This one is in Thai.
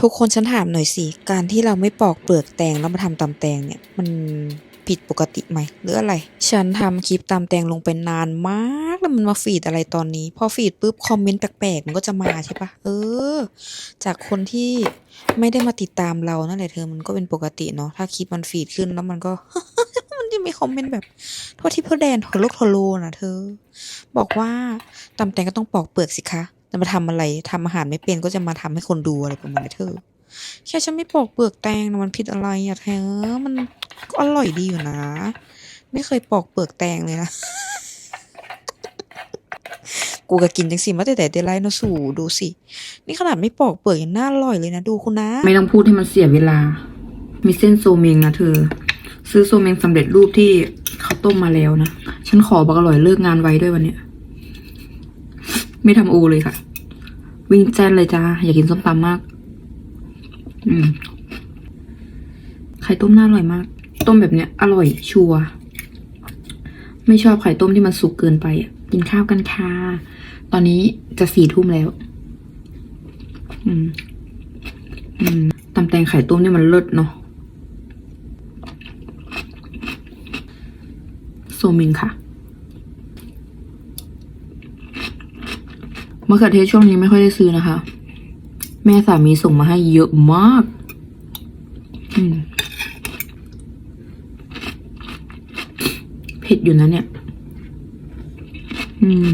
ทุกคนฉันถามหน่อยสิ การที่เราไม่ปอกเปลือกแตงแล้วมาทำตำแตงเนี่ย มันผิดปกติไหมหรืออะไร ฉันทำคลิปตำแตงลงไปนานมากแล้วมันมาฟีดอะไรตอนนี้ พอฟีดปุ๊บคอมเมนต์แปลกๆมันก็จะมาใช่ปะเออ จากคนที่ไม่ได้มาติดตามเรานั่นแหละเธอมันก็เป็นปกติเนาะถ้าคลิปมันฟีดขึ้นแล้วมันก็มันจะมีคอมเมนต์แบบโทษที่เพื่อแดนทะลุทะโลนะเธอ บอกว่าตำแตงก็ต้องปอกเปลือกสิคะ จะมาทำอะไรทำอาหารไม่เป็นก็จะมาทำให้คนดูอะไรประมาณนี้เธอ แค่ฉันไม่ปอกเปลือกแตงนะมันผิดอะไรอะเธอมันก็อร่อยดีอยู่นะ ไม่เคยปอกเปลือกแตงเลยนะกูก็กินจังสิมาแต่แต่เดลไลเนาะสู่ดูสิ นี่ขนาดไม่ปอกเปลือกยังน่าอร่อยเลยนะดูคุณนะ ไม่ต้องพูดให้มันเสียเวลา มีเส้นโซเมงนะเธอ ซื้อโซเมงสำเร็จรูปที่เขาต้มมาแล้วนะ ฉันขอบักอร่อยเลิกงานไว้ด้วยวันเนี้ย ไม่ทำโอเลยค่ะ วิ่งแจ้นเลยจ้า อยากกินส้มตำมาก อืม ไข่ต้มน่าอร่อยมาก ต้มแบบเนี้ย อร่อยชัวร์ไม่ชอบไข่ต้มที่มันสุกเกินไปอะกินข้าวกันค่ะตอนนี้จะสี่ทุ่มแล้ว อืม อืมตำแตงไข่ต้มนี่มันเลิศเนาะโซมิงค่ะ มะเขือเทศช่วงนี้ไม่ค่อยได้ซื้อนะคะ แม่สามีส่งมาให้เยอะมากอืมเผ็ดอยู่นะเนี่ย อืม